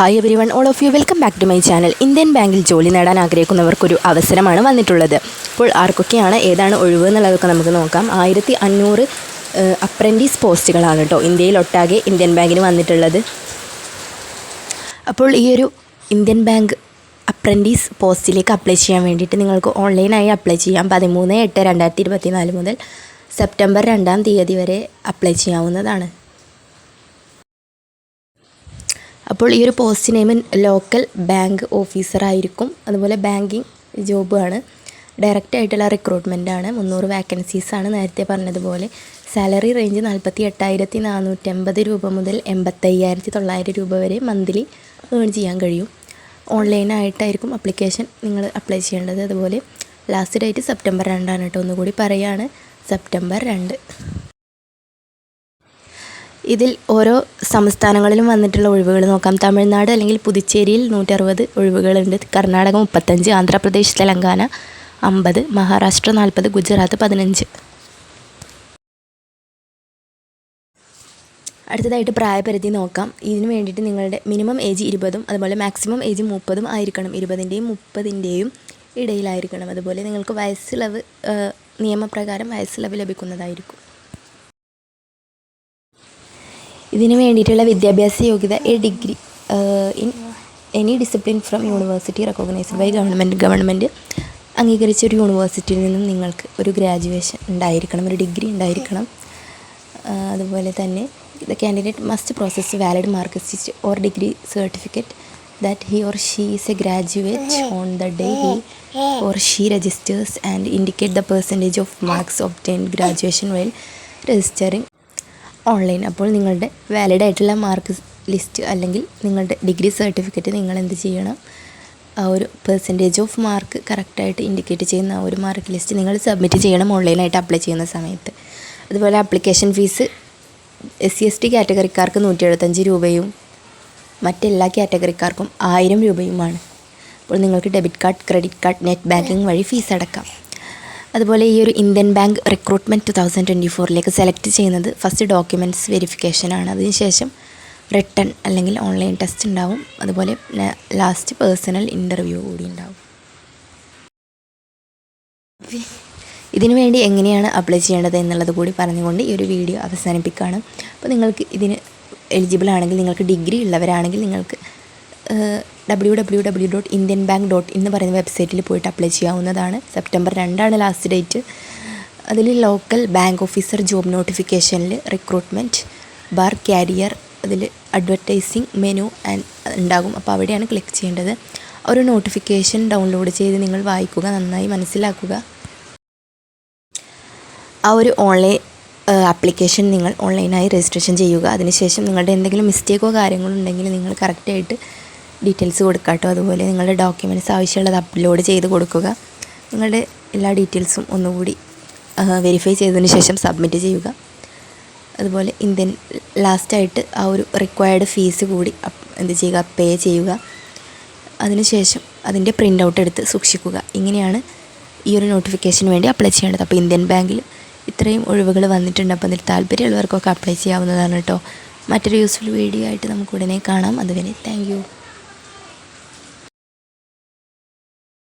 Hi everyone all of you welcome back to my channel Indian ബാങ്കിൽ ജോലി നേടാൻ ആഗ്രഹിക്കുന്നവർക്കൊരു അവസരമാണ് വന്നിട്ടുള്ളത്. അപ്പോൾ ആർക്കൊക്കെയാണ് ഏതാണ് ഒഴിവ് എന്നുള്ളതൊക്കെ നമുക്ക് നോക്കാം. ആയിരത്തി അഞ്ഞൂറ് അപ്രന്റീസ് പോസ്റ്റുകളാണ് കേട്ടോ ഇന്ത്യയിൽ ഒട്ടാകെ ഇന്ത്യൻ ബാങ്കിന് വന്നിട്ടുള്ളത്. അപ്പോൾ ഈ ഒരു ഇന്ത്യൻ ബാങ്ക് അപ്രന്റീസ് പോസ്റ്റിലേക്ക് അപ്ലൈ ചെയ്യാൻ വേണ്ടിയിട്ട് നിങ്ങൾക്ക് ഓൺലൈനായി അപ്ലൈ ചെയ്യാം. പതിമൂന്ന് എട്ട് രണ്ടായിരത്തി ഇരുപത്തി നാല് മുതൽ സെപ്റ്റംബർ രണ്ടാം തീയതി വരെ അപ്ലൈ ചെയ്യാവുന്നതാണ്. അപ്പോൾ ഈ ഒരു പോസ്റ്റ് നെയിം ലോക്കൽ ബാങ്ക് ഓഫീസറായിരിക്കും അതുപോലെ ബാങ്കിങ് ജോബാണ് ഡയറക്റ്റ് ആയിട്ടുള്ള റിക്രൂട്ട്മെന്റ് ആണ്. മുന്നൂറ് വാക്കൻസീസ് ആണ് നേരത്തെ പറഞ്ഞതുപോലെ. സാലറി റേഞ്ച് നാൽപ്പത്തി എട്ടായിരത്തി നാനൂറ്റമ്പത് രൂപ മുതൽ എൺപത്തയ്യായിരത്തി തൊള്ളായിരം രൂപ വരെ മന്ത്ലി ഏൺ ചെയ്യാൻ കഴിയും. ഓൺലൈനായിട്ടായിരിക്കും അപ്ലിക്കേഷൻ നിങ്ങൾ അപ്ലൈ ചെയ്യേണ്ടത്. അതുപോലെ ലാസ്റ്റ് ഡേറ്റ് സെപ്റ്റംബർ രണ്ടാണ് കേട്ടോ. ഒന്നുകൂടി പറയുകയാണ് സെപ്റ്റംബർ രണ്ട്. ഇതിൽ ഓരോ സംസ്ഥാനങ്ങളിലും വന്നിട്ടുള്ള ഒഴിവുകൾ നോക്കാം. തമിഴ്നാട് അല്ലെങ്കിൽ പുതുച്ചേരിയിൽ നൂറ്ററുപത് ഒഴിവുകളുണ്ട്. കർണാടക മുപ്പത്തഞ്ച് ആന്ധ്രാപ്രദേശ് തെലങ്കാന അമ്പത് മഹാരാഷ്ട്ര നാൽപ്പത് ഗുജറാത്ത് പതിനഞ്ച്. അടുത്തതായിട്ട് പ്രായപരിധി നോക്കാം. ഇതിന് വേണ്ടിയിട്ട് നിങ്ങളുടെ മിനിമം ഏജ് ഇരുപതും അതുപോലെ മാക്സിമം ഏജ് മുപ്പതും ആയിരിക്കണം. ഇരുപതിന്റെയും മുപ്പതിന്റെയും ഇടയിലായിരിക്കണം. അതുപോലെ നിങ്ങൾക്ക് വയസ്സിളവ് നിയമപ്രകാരം വയസ്സിളവ് ലഭിക്കുന്നതായിരിക്കും. ഇതിന് വേണ്ടിയിട്ടുള്ള വിദ്യാഭ്യാസ യോഗ്യത a degree in any discipline from university recognised by government government അംഗീകരിച്ച ഒരു യൂണിവേഴ്സിറ്റിയിൽ നിന്നും നിങ്ങൾക്ക് ഒരു ഗ്രാജുവേഷൻ ഉണ്ടായിരിക്കണം ഒരു ഡിഗ്രി ഉണ്ടായിരിക്കണം. അതുപോലെ തന്നെ the candidate must possess valid mark sheet or degree certificate that he or she is a graduate on the day he or she registers and indicate the percentage of marks obtain graduation while registering online അപ്പോൾ നിങ്ങളുടെ valid ആയിട്ടുള്ള mark list അല്ലെങ്കിൽ നിങ്ങളുടെ degree certificate നിങ്ങൾ എന്ത് ചെയ്യണം? ആ ഒരു പെർസെന്റേജ് ഓഫ് മാർക്ക് കറക്റ്റായിട്ട് ഇൻഡിക്കേറ്റ് ചെയ്യുന്ന ആ ഒരു മാർക്ക് ലിസ്റ്റ് നിങ്ങൾ സബ്മിറ്റ് ചെയ്യണം ഓൺലൈനായിട്ട് അപ്ലൈ ചെയ്യുന്ന സമയത്ത്. അതുപോലെ application fees S C S T കാറ്റഗറിക്കാർക്ക് നൂറ്റി എഴുപത്തഞ്ച് രൂപയും മറ്റെല്ലാ കാറ്റഗറിക്കാർക്കും ആയിരം രൂപയുമാണ്. അപ്പോൾ നിങ്ങൾക്ക് debit card credit card net banking വഴി ഫീസ് അടക്കാം. അതുപോലെ ഈ ഒരു Indian bank recruitment two thousand twenty ഫോറിലേക്ക് select ചെയ്യുന്നത് ഫസ്റ്റ് ഡോക്യുമെന്റ്സ് വെരിഫിക്കേഷനാണ് അതിനുശേഷം റിട്ടൺ അല്ലെങ്കിൽ ഓൺലൈൻ ടെസ്റ്റ് ഉണ്ടാവും. അതുപോലെ ലാസ്റ്റ് പേഴ്സണൽ ഇന്റർവ്യൂ കൂടി ഉണ്ടാവും. ഇതിനു വേണ്ടി എങ്ങനെയാണ് അപ്ലൈ ചെയ്യേണ്ടത് എന്നുള്ളത് കൂടി പറഞ്ഞുകൊണ്ട് ഈ ഒരു വീഡിയോ അവസാനിപ്പിക്കുകയാണ്. അപ്പോൾ നിങ്ങൾക്ക് ഇതിന് എലിജിബിൾ ആണെങ്കിൽ നിങ്ങൾക്ക് ഡിഗ്രി ഉള്ളവരാണെങ്കിൽ നിങ്ങൾക്ക് W W W dot Indian bank dot എന്ന് പറയുന്ന വെബ്സൈറ്റിൽ പോയിട്ട് അപ്ലൈ ചെയ്യാവുന്നതാണ്. സെപ്റ്റംബർ രണ്ടാണ് ലാസ്റ്റ് ഡേറ്റ് അതിൽ ലോക്കൽ ബാങ്ക് ഓഫീസർ ജോബ് നോട്ടിഫിക്കേഷനിൽ റിക്രൂട്ട്മെന്റ് ബാർ കാരിയർ അതിൽ അഡ്വർടൈസിങ് മെനു ആൻഡ് ഉണ്ടാകും. അപ്പോൾ അവിടെയാണ് ക്ലിക്ക് ചെയ്യേണ്ടത്. ഒരു നോട്ടിഫിക്കേഷൻ ഡൗൺലോഡ് ചെയ്ത് നിങ്ങൾ വായിക്കുക നന്നായി മനസ്സിലാക്കുക. ആ ഒരു ഓൺലൈൻ ആപ്ലിക്കേഷൻ നിങ്ങൾ ഓൺലൈനായി രജിസ്ട്രേഷൻ ചെയ്യുക. അതിനുശേഷം നിങ്ങളുടെ എന്തെങ്കിലും മിസ്റ്റേക്കോ കാര്യങ്ങളോ ഉണ്ടെങ്കിൽ നിങ്ങൾ കറക്റ്റായിട്ട് ഡീറ്റെയിൽസ് കൊടുക്കാട്ടോ. കേട്ടോ അതുപോലെ നിങ്ങളുടെ ഡോക്യുമെന്റ്സ് ആവശ്യമുള്ളത് അപ്ലോഡ് ചെയ്ത് കൊടുക്കുക. നിങ്ങളുടെ എല്ലാ ഡീറ്റെയിൽസും ഒന്നുകൂടി വെരിഫൈ ചെയ്തതിന് ശേഷം സബ്മിറ്റ് ചെയ്യുക. അതുപോലെ ഇന്ത്യൻ ലാസ്റ്റായിട്ട് ആ ഒരു റിക്വയർഡ് ഫീസ് കൂടി എന്ത് ചെയ്യുക പേ ചെയ്യുക. അതിനുശേഷം അതിന്റെ പ്രിന്റ് ഔട്ട് എടുത്ത് സൂക്ഷിക്കുക. ഇങ്ങനെയാണ് ഈ ഒരു നോട്ടിഫിക്കേഷന് വേണ്ടി അപ്ലൈ ചെയ്യേണ്ടത്. അപ്പോൾ ഇന്ത്യൻ ബാങ്കിൽ ഇത്രയും ഒഴിവുകൾ വന്നിട്ടുണ്ട്. അപ്പോൾ അതിൽ താല്പര്യമുള്ളവർക്കൊക്കെ അപ്ലൈ ചെയ്യാവുന്നതാണ് കേട്ടോ. മറ്റൊരു യൂസ്ഫുൾ വീഡിയോ ആയിട്ട് നമുക്ക് ഉടനെ കാണാം. അതുവരെ താങ്ക്